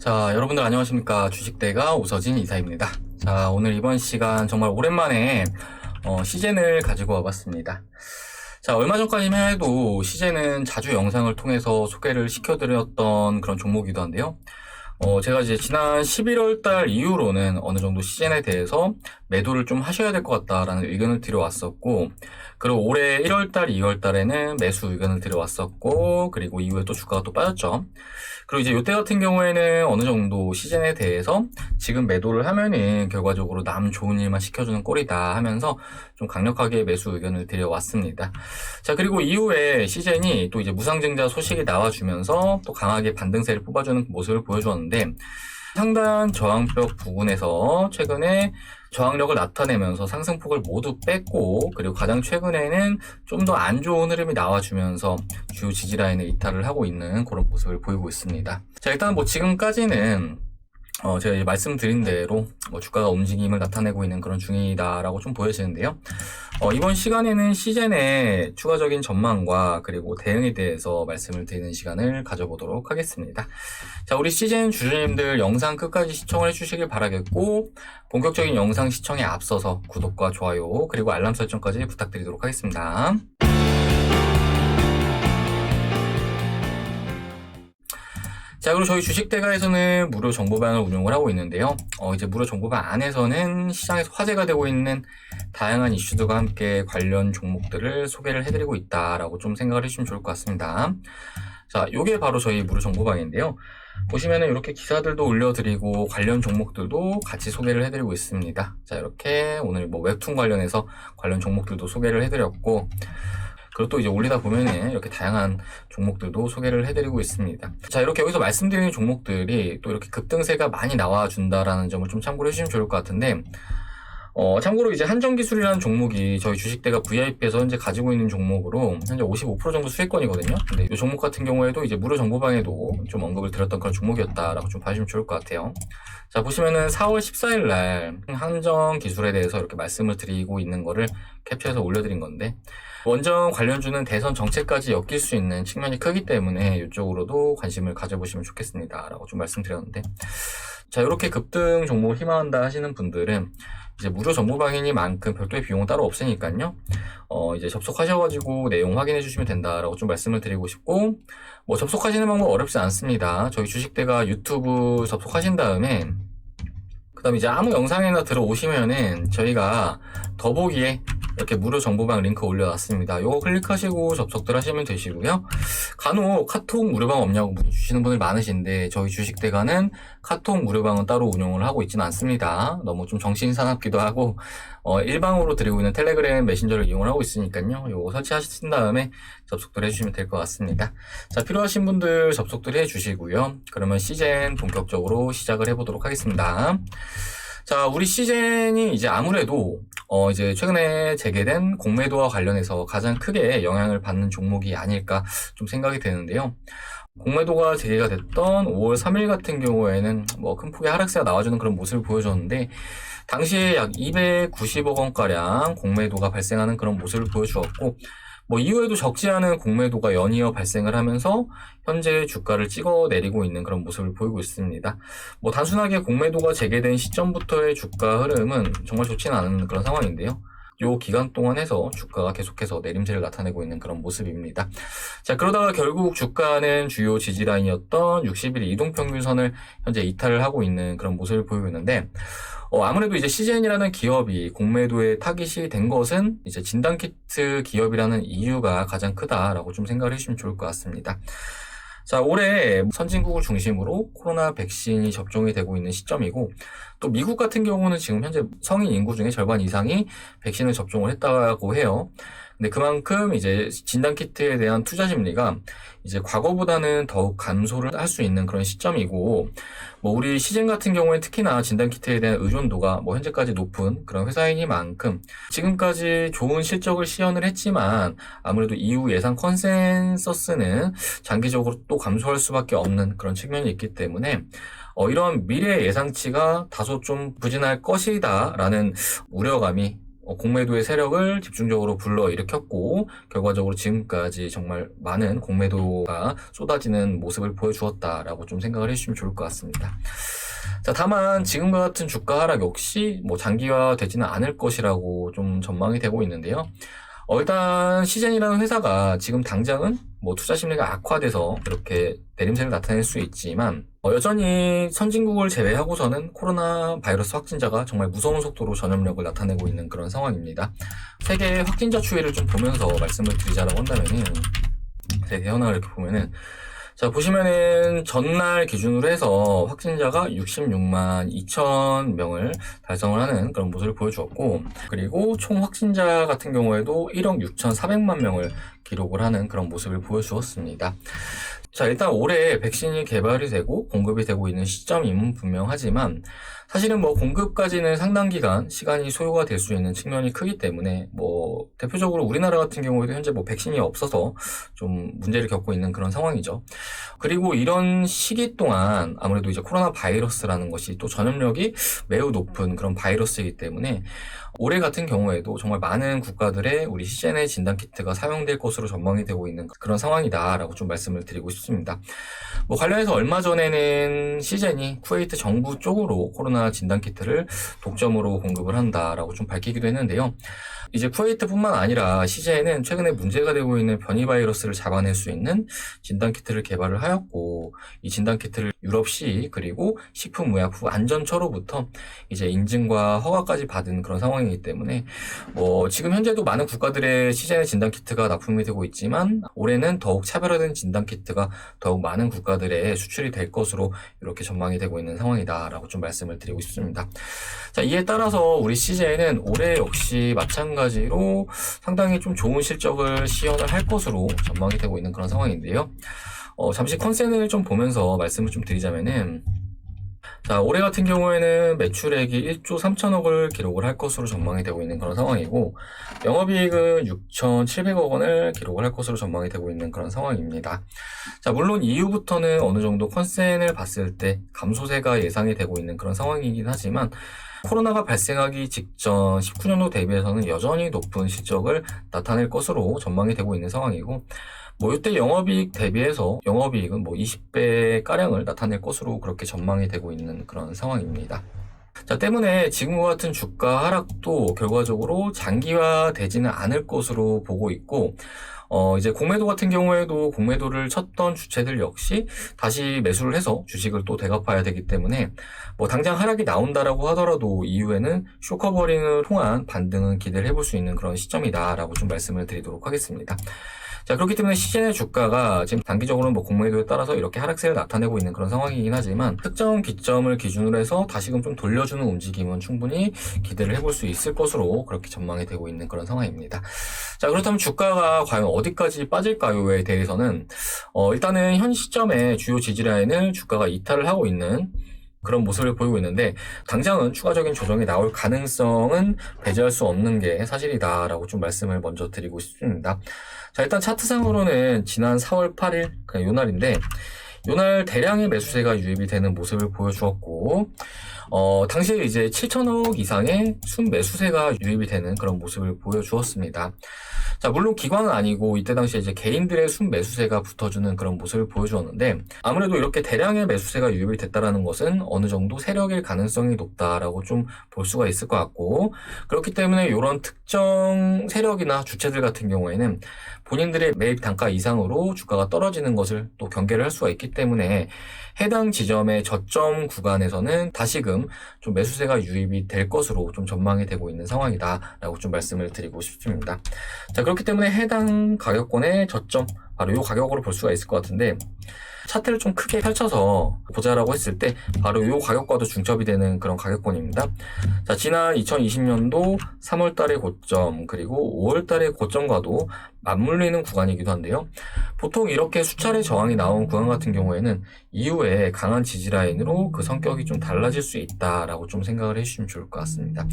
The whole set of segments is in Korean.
자, 여러분들 안녕하십니까. 주식대가 오서진 이사입니다. 자, 오늘 이번 시간 정말 오랜만에 어, 시젠을 가지고 와봤습니다. 자, 얼마 전까지만 해도 시젠은 자주 영상을 통해서 소개를 시켜드렸던 그런 종목이기도 한데요. 어, 제가 이제 지난 11월 달 이후로는 어느 정도 시젠에 대해서 매도를 좀 하셔야 될 것 같다라는 의견을 드려왔었고, 그리고 올해 1월 달, 2월 달에는 매수 의견을 드려왔었고, 그리고 이후에 또 주가가 또 빠졌죠. 그리고 이제 이때 같은 경우에는 어느 정도 시즌에 대해서 지금 매도를 하면은 결과적으로 남 좋은 일만 시켜주는 꼴이다 하면서 좀 강력하게 매수 의견을 드려왔습니다. 자, 그리고 이후에 시즌이 또 이제 무상증자 소식이 나와주면서 또 강하게 반등세를 뽑아주는 모습을 보여주었는데 상단 저항벽 부근에서 최근에 저항력을 나타내면서 상승폭을 모두 뺐고 그리고 가장 최근에는 좀 더 안 좋은 흐름이 나와주면서 주요 지지라인을 이탈을 하고 있는 그런 모습을 보이고 있습니다. 자 일단 뭐 지금까지는 어, 제가 이제 말씀드린 대로 뭐 주가가 움직임을 나타내고 있는 그런 중이다라고 좀 보여지는데요. 어, 이번 시간에는 시즌의 추가적인 전망과 그리고 대응에 대해서 말씀을 드리는 시간을 가져보도록 하겠습니다. 자, 우리 시즌 주주님들 영상 끝까지 시청을 해주시길 바라겠고, 본격적인 영상 시청에 앞서서 구독과 좋아요, 그리고 알람 설정까지 부탁드리도록 하겠습니다. 자, 그리고 저희 주식대가에서는 무료 정보방을 운영을 하고 있는데요. 어, 이제 무료 정보방 안에서는 시장에서 화제가 되고 있는 다양한 이슈들과 함께 관련 종목들을 소개를 해드리고 있다라고 좀 생각을 해주시면 좋을 것 같습니다. 자, 요게 바로 저희 무료 정보방인데요. 보시면은 이렇게 기사들도 올려드리고 관련 종목들도 같이 소개를 해드리고 있습니다. 자, 이렇게 오늘 뭐 웹툰 관련해서 관련 종목들도 소개를 해드렸고, 그리고 또 이제 올리다 보면은 이렇게 다양한 종목들도 소개를 해드리고 있습니다. 자, 이렇게 여기서 말씀드리는 종목들이 또 이렇게 급등세가 많이 나와준다라는 점을 좀 참고를 해주시면 좋을 것 같은데, 어, 참고로 이제 한정기술이라는 종목이 저희 주식대가 VIP에서 현재 가지고 있는 종목으로 현재 55% 정도 수익권이거든요. 근데 이 종목 같은 경우에도 이제 무료 정보방에도 좀 언급을 드렸던 그런 종목이었다라고 좀 봐주시면 좋을 것 같아요. 자, 보시면은 4월 14일 날 한정기술에 대해서 이렇게 말씀을 드리고 있는 거를 캡처해서 올려드린 건데, 원전 관련주는 대선 정책까지 엮일 수 있는 측면이 크기 때문에 이쪽으로도 관심을 가져보시면 좋겠습니다. 라고 좀 말씀드렸는데. 자, 이렇게 급등 종목을 희망한다 하시는 분들은 이제 무료 정보방이니만큼 별도의 비용은 따로 없으니까요. 어, 이제 접속하셔가지고 내용 확인해 주시면 된다라고 좀 말씀을 드리고 싶고, 뭐 접속하시는 방법 어렵지 않습니다. 저희 주식대가 유튜브 접속하신 다음에, 그 다음에 이제 아무 영상에나 들어오시면은 저희가 더보기에 이렇게 무료 정보방 링크 올려놨습니다. 요거 클릭하시고 접속들 하시면 되시고요. 간혹 카톡 무료방 없냐고 주시는 분들 많으신데 저희 주식대가는 카톡 무료방은 따로 운영을 하고 있지는 않습니다. 너무 좀 정신 사납기도 하고 어, 일방으로 드리고 있는 텔레그램 메신저를 이용을 하고 있으니까요. 요거 설치하신 다음에 접속들 해주시면 될 것 같습니다. 자 필요하신 분들 접속들 해주시고요. 그러면 시즌 본격적으로 시작을 해보도록 하겠습니다. 자, 우리 시즌이 이제 아무래도 어 이제 최근에 재개된 공매도와 관련해서 가장 크게 영향을 받는 종목이 아닐까 좀 생각이 되는데요. 공매도가 재개가 됐던 5월 3일 같은 경우에는 뭐 큰 폭의 하락세가 나와주는 그런 모습을 보여줬는데 당시에 약 290억 원가량 공매도가 발생하는 그런 모습을 보여주었고 뭐 이후에도 적지 않은 공매도가 연이어 발생을 하면서 현재 주가를 찍어 내리고 있는 그런 모습을 보이고 있습니다. 뭐 단순하게 공매도가 재개된 시점부터의 주가 흐름은 정말 좋지는 않은 그런 상황인데요. 요 기간 동안 해서 주가가 계속해서 내림세를 나타내고 있는 그런 모습입니다. 자, 그러다가 결국 주가는 주요 지지라인이었던 60일 이동평균선을 현재 이탈을 하고 있는 그런 모습을 보이고 있는데, 어, 아무래도 이제 CGN이라는 기업이 공매도에 타깃이 된 것은 이제 진단키트 기업이라는 이유가 가장 크다라고 좀 생각을 해주시면 좋을 것 같습니다. 자, 올해 선진국을 중심으로 코로나 백신이 접종이 되고 있는 시점이고, 또 미국 같은 경우는 지금 현재 성인 인구 중에 절반 이상이 백신을 접종을 했다고 해요. 근데 그만큼 이제 진단 키트에 대한 투자 심리가 이제 과거보다는 더욱 감소를 할 수 있는 그런 시점이고, 뭐 우리 시즌 같은 경우에 특히나 진단 키트에 대한 의존도가 뭐 현재까지 높은 그런 회사이니만큼 지금까지 좋은 실적을 시현을 했지만 아무래도 이후 예상 컨센서스는 장기적으로 또 감소할 수밖에 없는 그런 측면이 있기 때문에 어, 이런 미래 예상치가 다소 좀 부진할 것이다라는 우려감이 어, 공매도의 세력을 집중적으로 불러일으켰고 결과적으로 지금까지 정말 많은 공매도가 쏟아지는 모습을 보여주었다라고 좀 생각을 해주시면 좋을 것 같습니다. 자, 다만 지금과 같은 주가 하락 역시 뭐 장기화 되지는 않을 것이라고 좀 전망이 되고 있는데요. 어, 일단 시젠이라는 회사가 지금 당장은 뭐 투자 심리가 악화돼서 이렇게 내림세를 나타낼 수 있지만 어, 여전히 선진국을 제외하고서는 코로나 바이러스 확진자가 정말 무서운 속도로 전염력을 나타내고 있는 그런 상황입니다. 세계 확진자 추이를 좀 보면서 말씀을 드리자라고 한다면은 세계 현황을 이렇게 보면은 자 보시면은 전날 기준으로 해서 확진자가 66만 2천 명을 달성을 하는 그런 모습을 보여주었고 그리고 총 확진자 같은 경우에도 1억 6,400만 명을 기록을 하는 그런 모습을 보여주었습니다. 자, 일단 올해 백신이 개발이 되고 공급이 되고 있는 시점임은 분명하지만 사실은 뭐 공급까지는 상당 기간 시간이 소요가 될 수 있는 측면이 크기 때문에 뭐 대표적으로 우리나라 같은 경우에도 현재 뭐 백신이 없어서 좀 문제를 겪고 있는 그런 상황이죠. 그리고 이런 시기 동안 아무래도 이제 코로나 바이러스라는 것이 또 전염력이 매우 높은 그런 바이러스이기 때문에 올해 같은 경우에도 정말 많은 국가들의 우리 시젠의 진단 키트가 사용될 것으로 전망이 되고 있는 그런 상황이다라고 좀 말씀을 드리고 싶습니다. 뭐 관련해서 얼마 전에는 시젠이 쿠웨이트 정부 쪽으로 코로나 진단 키트를 독점으로 공급을 한다라고 좀 밝히기도 했는데요. 이제 쿠웨이트뿐만 아니라 시제에는 최근에 문제가 되고 있는 변이 바이러스를 잡아낼 수 있는 진단 키트를 개발을 하였고 이 진단 키트를 유럽시 그리고 식품의약품 안전처로부터 이제 인증과 허가까지 받은 그런 상황이기 때문에 뭐 지금 현재도 많은 국가들의 시제의 진단 키트가 납품이 되고 있지만 올해는 더욱 차별화된 진단 키트가 더욱 많은 국가들에 수출이 될 것으로 이렇게 전망이 되고 있는 상황이다라고 좀 말씀을 드 리고 싶습니다. 자 이에 따라서 우리 CJ는 올해 역시 마찬가지로 상당히 좀 좋은 실적을 시연을 할 것으로 전망이 되고 있는 그런 상황인데요. 어, 잠시 컨센을 좀 보면서 말씀을 좀 드리자면은 자, 올해 같은 경우에는 매출액이 1조 3천억을 기록을 할 것으로 전망이 되고 있는 그런 상황이고, 영업이익은 6,700억 원을 기록을 할 것으로 전망이 되고 있는 그런 상황입니다. 자, 물론 이후부터는 어느 정도 컨센을 봤을 때 감소세가 예상이 되고 있는 그런 상황이긴 하지만, 코로나가 발생하기 직전 19년도 대비해서는 여전히 높은 실적을 나타낼 것으로 전망이 되고 있는 상황이고, 뭐 이때 영업이익 대비해서 영업이익은 뭐 20배 가량을 나타낼 것으로 그렇게 전망이 되고 있는 그런 상황입니다. 자, 때문에 지금과 같은 주가 하락도 결과적으로 장기화 되지는 않을 것으로 보고 있고, 어, 이제 공매도 같은 경우에도 공매도를 쳤던 주체들 역시 다시 매수를 해서 주식을 또 대갚아야 되기 때문에 뭐 당장 하락이 나온다라고 하더라도 이후에는 쇼커버링을 통한 반등은 기대를 해볼 수 있는 그런 시점이다라고 좀 말씀을 드리도록 하겠습니다. 자, 그렇기 때문에 시즌의 주가가 지금 단기적으로는 뭐 공매도에 따라서 이렇게 하락세를 나타내고 있는 그런 상황이긴 하지만 특정 기점을 기준으로 해서 다시금 좀 돌려주는 움직임은 충분히 기대를 해볼 수 있을 것으로 그렇게 전망이 되고 있는 그런 상황입니다. 자, 그렇다면 주가가 과연 어디까지 빠질까요에 대해서는 어, 일단은 현 시점에 주요 지지라인을 주가가 이탈을 하고 있는 그런 모습을 보이고 있는데 당장은 추가적인 조정이 나올 가능성은 배제할 수 없는 게 사실이다라고 좀 말씀을 먼저 드리고 싶습니다. 자 일단 차트상으로는 지난 4월 8일 그냥 요 날인데 요날 대량의 매수세가 유입이 되는 모습을 보여주었고 어, 당시에 이제 7천억 이상의 순매수세가 유입이 되는 그런 모습을 보여주었습니다. 자, 물론 기관은 아니고 이때 당시에 이제 개인들의 순매수세가 붙어주는 그런 모습을 보여주었는데 아무래도 이렇게 대량의 매수세가 유입이 됐다라는 것은 어느 정도 세력일 가능성이 높다라고 좀 볼 수가 있을 것 같고 그렇기 때문에 이런 특정 세력이나 주체들 같은 경우에는 본인들의 매입 단가 이상으로 주가가 떨어지는 것을 또 경계를 할 수가 있기 때문에 해당 지점의 저점 구간에서는 다시금 좀 매수세가 유입이 될 것으로 좀 전망이 되고 있는 상황이다라고 좀 말씀을 드리고 싶습니다. 자, 그렇기 때문에 해당 가격권의 저점, 바로 이 가격으로 볼 수가 있을 것 같은데, 차트를 좀 크게 펼쳐서 보자라고 했을 때 바로 이 가격과도 중첩이 되는 그런 가격권입니다. 자, 지난 2020년도 3월 달의 고점 그리고 5월 달의 고점과도 맞물리는 구간이기도 한데요. 보통 이렇게 수차례 저항이 나온 구간 같은 경우에는 이후에 강한 지지 라인으로 그 성격이 좀 달라질 수 있다라고 좀 생각을 해주시면 좋을 것 같습니다.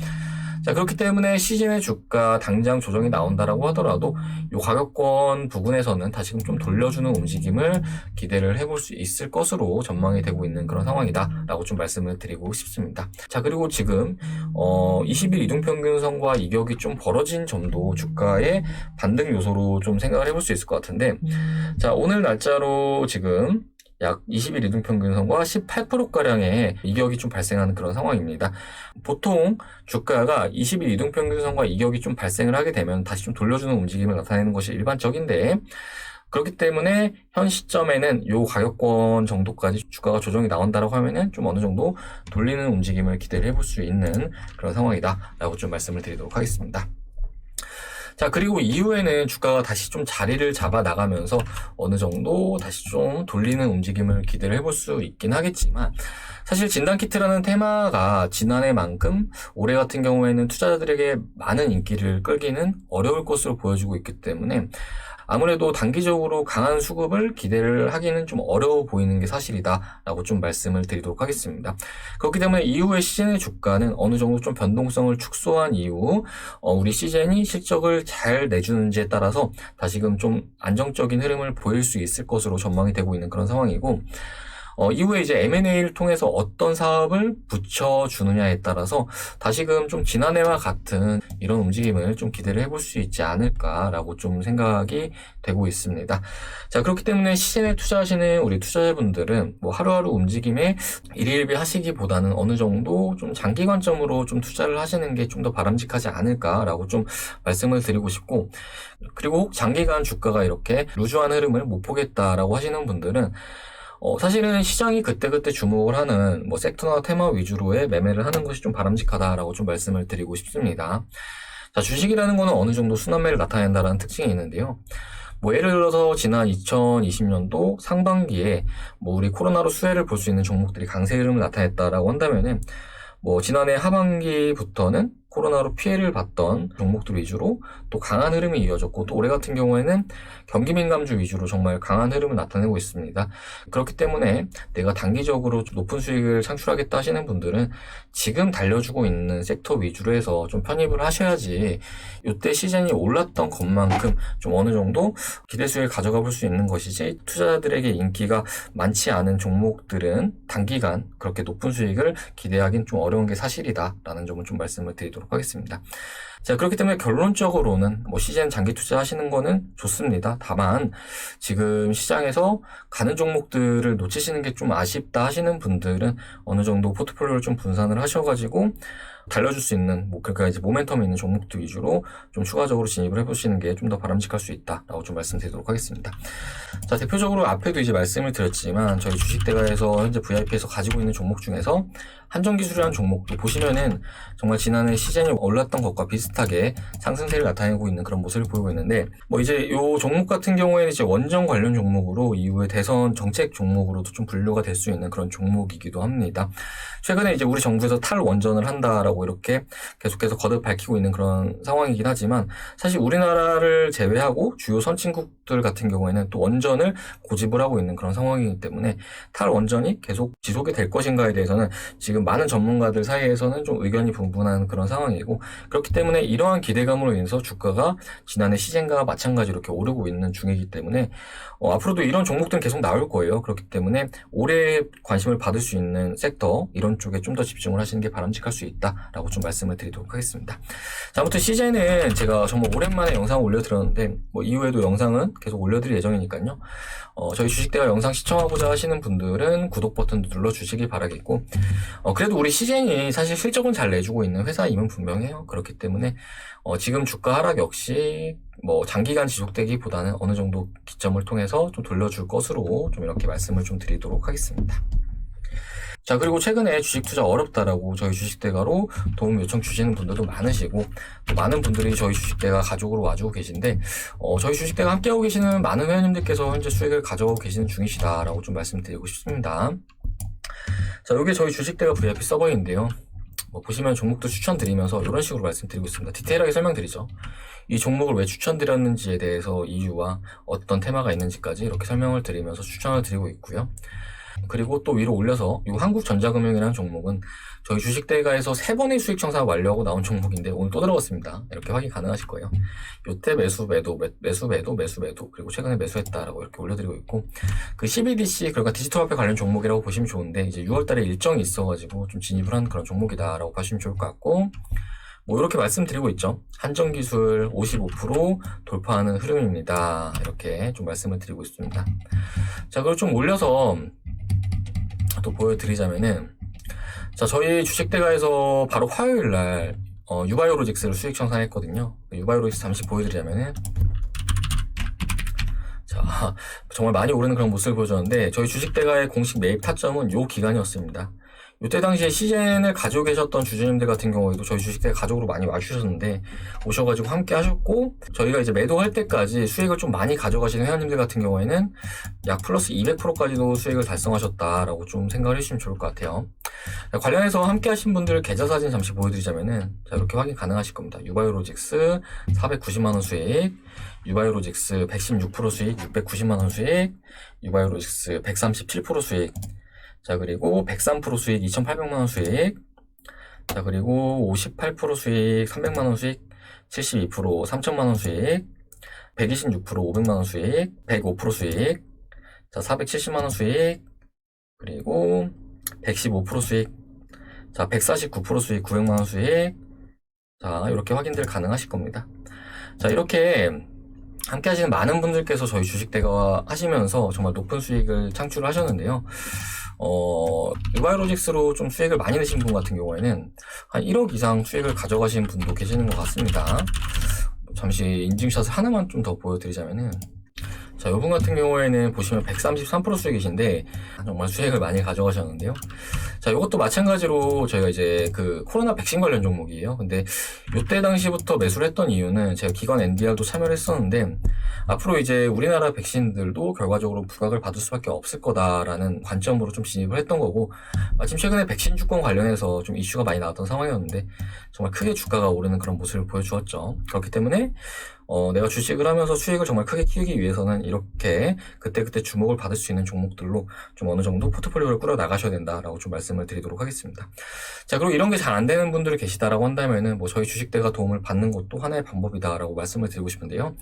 자, 그렇기 때문에 시즌의 주가 당장 조정이 나온다라고 하더라도 이 가격권 부분에서는 다시금 좀 돌려주는 움직임을 기대를 해볼 수 있을 것으로 전망이 되고 있는 그런 상황이다라고 좀 말씀을 드리고 싶습니다. 자, 그리고 지금 어, 20일 이동평균선과 이격이 좀 벌어진 점도 주가의 반등 요소로 좀 생각을 해볼 수 있을 것 같은데 자, 오늘 날짜로 지금 약 20일 이동평균선과 18%가량의 이격이 좀 발생하는 그런 상황입니다. 보통 주가가 20일 이동평균선과 이격이 좀 발생을 하게 되면 다시 좀 돌려주는 움직임을 나타내는 것이 일반적인데 그렇기 때문에 현 시점에는 이 가격권 정도까지 주가가 조정이 나온다라고 하면은 좀 어느 정도 돌리는 움직임을 기대를 해볼 수 있는 그런 상황이다라고 좀 말씀을 드리도록 하겠습니다. 자, 그리고 이후에는 주가가 다시 좀 자리를 잡아 나가면서 어느 정도 다시 좀 돌리는 움직임을 기대를 해볼 수 있긴 하겠지만, 사실 진단키트라는 테마가 지난해만큼 올해 같은 경우에는 투자자들에게 많은 인기를 끌기는 어려울 것으로 보여지고 있기 때문에 아무래도 단기적으로 강한 수급을 기대를 하기는 좀 어려워 보이는 게 사실이다라고 좀 말씀을 드리도록 하겠습니다. 그렇기 때문에 이후의 시즌의 주가는 어느 정도 좀 변동성을 축소한 이후 어, 우리 시즌이 실적을 잘 내주는지에 따라서 다시금 좀 안정적인 흐름을 보일 수 있을 것으로 전망이 되고 있는 그런 상황이고 어, 이후에 이제 M&A를 통해서 어떤 사업을 붙여주느냐에 따라서 다시금 좀 지난해와 같은 이런 움직임을 좀 기대를 해볼 수 있지 않을까라고 좀 생각이 되고 있습니다. 자, 그렇기 때문에 시즌에 투자하시는 우리 투자자분들은 뭐 하루하루 움직임에 일일비 하시기보다는 어느 정도 좀 장기 관점으로 좀 투자를 하시는 게 좀 더 바람직하지 않을까라고 좀 말씀을 드리고 싶고 그리고 혹 장기간 주가가 이렇게 루즈한 흐름을 못 보겠다라고 하시는 분들은 어, 사실은 시장이 그때그때 주목을 하는 뭐 섹터나 테마 위주로의 매매를 하는 것이 좀 바람직하다라고 좀 말씀을 드리고 싶습니다. 자, 주식이라는 거는 어느 정도 순환매를 나타낸다라는 특징이 있는데요. 뭐 예를 들어서 지난 2020년도 상반기에 뭐 우리 코로나로 수혜를 볼 수 있는 종목들이 강세 흐름을 나타냈다라고 한다면은 뭐 지난해 하반기부터는 코로나로 피해를 봤던 종목들 위주로 또 강한 흐름이 이어졌고 또 올해 같은 경우에는 경기 민감주 위주로 정말 강한 흐름을 나타내고 있습니다. 그렇기 때문에 내가 단기적으로 좀 높은 수익을 창출하겠다 하시는 분들은 지금 달려주고 있는 섹터 위주로 해서 좀 편입을 하셔야지 이때 시즌이 올랐던 것만큼 좀 어느 정도 기대 수익을 가져가 볼 수 있는 것이지 투자자들에게 인기가 많지 않은 종목들은 단기간 그렇게 높은 수익을 기대하기는 좀 어려운 게 사실이다라는 점을 좀 말씀을 드리도록 하겠습니다. 자, 그렇기 때문에 결론적으로는 뭐 시즌 장기 투자하시는 거는 좋습니다. 다만 지금 시장에서 가는 종목들을 놓치시는 게 좀 아쉽다 하시는 분들은 어느 정도 포트폴리오를 좀 분산을 하셔가지고 달려줄 수 있는 뭐 그러니까 이제 모멘텀 있는 종목들 위주로 좀 추가적으로 진입을 해보시는 게 좀 더 바람직할 수 있다라고 좀 말씀드리도록 하겠습니다. 자 대표적으로 앞에도 이제 말씀을 드렸지만 저희 주식대가에서 현재 VIP에서 가지고 있는 종목 중에서 한정기술이라는 종목도 보시면은 정말 지난해 시즌이 올랐던 것과 비슷하게 상승세를 나타내고 있는 그런 모습을 보이고 있는데 뭐 이제 요 종목 같은 경우에는 이제 원전 관련 종목으로 이후에 대선 정책 종목으로도 좀 분류가 될 수 있는 그런 종목이기도 합니다. 최근에 이제 우리 정부에서 탈원전을 한다라고 이렇게 계속해서 거듭 밝히고 있는 그런 상황이긴 하지만 사실 우리나라를 제외하고 주요 선진국들 같은 경우에는 또 원전을 고집을 하고 있는 그런 상황이기 때문에 탈원전이 계속 지속이 될 것인가에 대해서는 지금 많은 전문가들 사이에서는 좀 의견이 분분한 그런 상황이고 그렇기 때문에 이러한 기대감으로 인해서 주가가 지난해 시즌과 마찬가지로 이렇게 오르고 있는 중이기 때문에 어, 앞으로도 이런 종목들은 계속 나올 거예요. 그렇기 때문에 올해 관심을 받을 수 있는 섹터 이런 쪽에 좀 더 집중을 하시는 게 바람직할 수 있다 라고 좀 말씀을 드리도록 하겠습니다. 자, 아무튼 시즌은 제가 정말 오랜만에 영상을 올려드렸는데 뭐 이후에도 영상은 계속 올려드릴 예정이니까요. 어, 저희 주식대가 영상 시청하고자 하시는 분들은 구독 버튼도 눌러주시길 바라겠고 어, 그래도 우리 시즌이 사실 실적은 잘 내주고 있는 회사임은 분명해요. 그렇기 때문에 어, 지금 주가 하락 역시 뭐 장기간 지속되기보다는 어느 정도 기점을 통해서 좀 돌려줄 것으로 좀 이렇게 말씀을 좀 드리도록 하겠습니다. 자, 그리고 최근에 주식 투자 어렵다라고 저희 주식대가로 도움 요청 주시는 분들도 많으시고, 또 많은 분들이 저희 주식대가 가족으로 와주고 계신데, 어, 저희 주식대가 함께하고 계시는 많은 회원님들께서 현재 수익을 가져가고 계시는 중이시다라고 좀 말씀드리고 싶습니다. 자, 이게 저희 주식대가 VIP 서버인데요. 뭐 보시면 종목도 추천드리면서 이런 식으로 말씀드리고 있습니다. 디테일하게 설명드리죠. 이 종목을 왜 추천드렸는지에 대해서 이유와 어떤 테마가 있는지까지 이렇게 설명을 드리면서 추천을 드리고 있고요. 그리고 또 위로 올려서 이 한국전자금융이라는 종목은 저희 주식대가에서 세 번의 수익 청산 완료하고 나온 종목인데 오늘 또 들어갔습니다. 이렇게 확인 가능하실 거예요. 이때 매수 매도 매, 매수 매도 매수 매도 그리고 최근에 매수했다라고 이렇게 올려드리고 있고 그 CBDC 그러니까 디지털 화폐 관련 종목이라고 보시면 좋은데 이제 6월달에 일정이 있어가지고 좀 진입을 한 그런 종목이다라고 보시면 좋을 것 같고 뭐 이렇게 말씀드리고 있죠. 한정 기술 55% 돌파하는 흐름입니다. 이렇게 좀 말씀을 드리고 있습니다. 자, 그걸 좀 올려서 또 보여드리자면은 자, 저희 주식대가에서 바로 화요일 날 어, 유바이오로직스를 수익 청산했거든요. 유바이오로직스 잠시 보여드리자면은 자, 정말 많이 오르는 그런 모습을 보여줬는데 저희 주식대가의 공식 매입 타점은 요 기간이었습니다. 이때 당시에 시젠을 가지고 계셨던 주주님들 같은 경우에도 저희 주식대 가족으로 많이 와주셨는데 오셔가지고 함께 하셨고 저희가 이제 매도할 때까지 수익을 좀 많이 가져가시는 회원님들 같은 경우에는 약 플러스 200%까지도 수익을 달성하셨다라고 좀 생각을 해주시면 좋을 것 같아요. 관련해서 함께 하신 분들 계좌 사진 잠시 보여드리자면은 자 이렇게 확인 가능하실 겁니다. 유바이오로직스 490만원 수익 유바이오로직스 116% 수익 690만원 수익 유바이오로직스 137% 수익 자, 그리고 103% 수익 2,800만원 수익. 자, 그리고 58% 수익 300만원 수익. 72% 3천만원 수익. 126% 500만원 수익. 105% 수익. 자, 470만원 수익. 그리고 115% 수익. 자, 149% 수익 900만원 수익. 자, 이렇게 확인들 가능하실 겁니다. 자, 이렇게 함께 하시는 많은 분들께서 저희 주식대가 하시면서 정말 높은 수익을 창출을 하셨는데요. 어, 유바이로직스로 좀 수익을 많이 내신 분 같은 경우에는 한 1억 이상 수익을 가져가신 분도 계시는 것 같습니다. 잠시 인증샷을 하나만 좀 더 보여드리자면은 자, 이분 같은 경우에는 보시면 133% 수익이신데 정말 수익을 많이 가져가셨는데요. 자, 이것도 마찬가지로 저희가 이제 그 코로나 백신 관련 종목이에요. 근데 이때 당시부터 매수를 했던 이유는 제가 기관 NDR도 참여를 했었는데 앞으로 이제 우리나라 백신들도 결과적으로 부각을 받을 수밖에 없을 거다라는 관점으로 좀 진입을 했던 거고 마침 최근에 백신 주권 관련해서 좀 이슈가 많이 나왔던 상황이었는데 정말 크게 주가가 오르는 그런 모습을 보여주었죠. 그렇기 때문에 어, 내가 주식을 하면서 수익을 정말 크게 키우기 위해서는 이렇게 그때그때 주목을 받을 수 있는 종목들로 좀 어느 정도 포트폴리오를 꾸려 나가셔야 된다라고 좀 말씀을 드리도록 하겠습니다. 자, 그리고 이런 게 잘 안 되는 분들이 계시다라고 한다면은 뭐 저희 주식대가 도움을 받는 것도 하나의 방법이다라고 말씀을 드리고 싶은데요.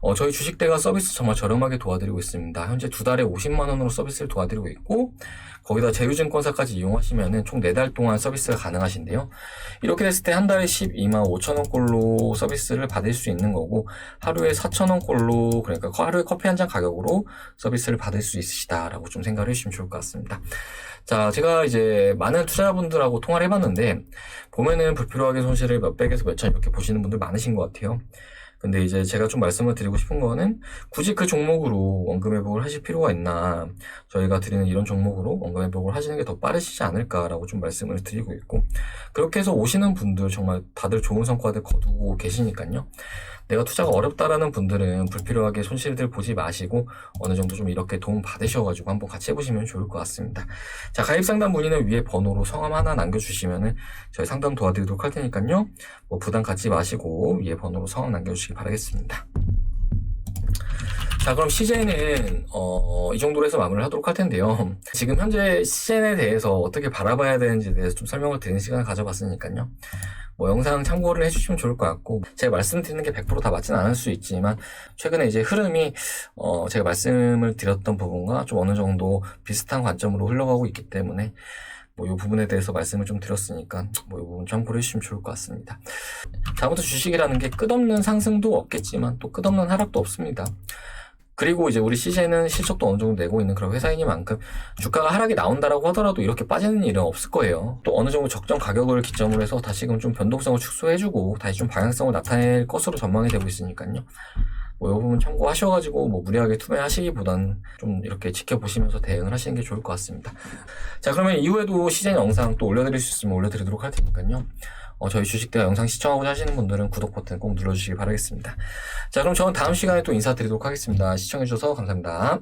어, 저희 주식대가 서비스 정말 저렴하게 도와드리고 있습니다. 현재 두 달에 50만 원으로 서비스를 도와드리고 있고, 거기다 제휴증권사까지 이용하시면은 총 4달 동안 서비스가 가능하신데요. 이렇게 됐을 때 한 달에 12만 5천 원꼴로 서비스를 받을 수 있는 거고, 하루에 4천 원꼴로, 그러니까 하루에 커피 한 잔 가격으로 서비스를 받을 수 있으시다라고 좀 생각을 해주시면 좋을 것 같습니다. 자, 제가 이제 많은 투자자분들하고 통화를 해봤는데, 보면은 불필요하게 손실을 몇백에서 몇천 이렇게 보시는 분들 많으신 것 같아요. 근데 이제 제가 좀 말씀을 드리고 싶은 거는 굳이 그 종목으로 원금 회복을 하실 필요가 있나 저희가 드리는 이런 종목으로 원금 회복을 하시는 게 더 빠르시지 않을까라고 좀 말씀을 드리고 있고 그렇게 해서 오시는 분들 정말 다들 좋은 성과들 거두고 계시니까요 내가 투자가 어렵다라는 분들은 불필요하게 손실들 보지 마시고 어느 정도 좀 이렇게 도움 받으셔가지고 한번 같이 해보시면 좋을 것 같습니다 자 가입 상담 문의는 위에 번호로 성함 하나 남겨주시면은 저희 상담 도와드리도록 할 테니까요 뭐 부담 갖지 마시고 위에 번호로 성함 남겨주시기 바라겠습니다. 자 그럼 시젠은 어, 이 정도로 해서 마무리를 하도록 할 텐데요. 지금 현재 시젠에 대해서 어떻게 바라봐야 되는지에 대해서 좀 설명을 드리는 시간을 가져봤으니까요. 뭐 영상 참고를 해주시면 좋을 것 같고 제가 말씀드리는 게 100%다 맞진 않을 수 있지만 최근에 이제 흐름이 어, 제가 말씀을 드렸던 부분과 좀 어느 정도 비슷한 관점으로 흘러가고 있기 때문에 뭐 이 부분에 대해서 말씀을 좀 드렸으니까 뭐 이 부분 참고를 해주시면 좋을 것 같습니다. 자, 아무튼 주식이라는 게 끝없는 상승도 없겠지만 또 끝없는 하락도 없습니다. 그리고 이제 우리 시제는 실적도 어느 정도 내고 있는 그런 회사이니만큼 주가가 하락이 나온다라고 하더라도 이렇게 빠지는 일은 없을 거예요. 또 어느 정도 적정 가격을 기점으로 해서 다시금 좀 변동성을 축소해주고 다시 좀 방향성을 나타낼 것으로 전망이 되고 있으니까요. 뭐, 이 부분 참고하셔가지고, 뭐, 무리하게 투매하시기보단 좀 이렇게 지켜보시면서 대응을 하시는 게 좋을 것 같습니다. 자, 그러면 이후에도 시즌 영상 또 올려드릴 수 있으면 올려드리도록 할 테니까요. 어, 저희 주식대가 영상 시청하고자 하시는 분들은 구독 버튼 꼭 눌러주시기 바라겠습니다. 자, 그럼 저는 다음 시간에 또 인사드리도록 하겠습니다. 시청해주셔서 감사합니다.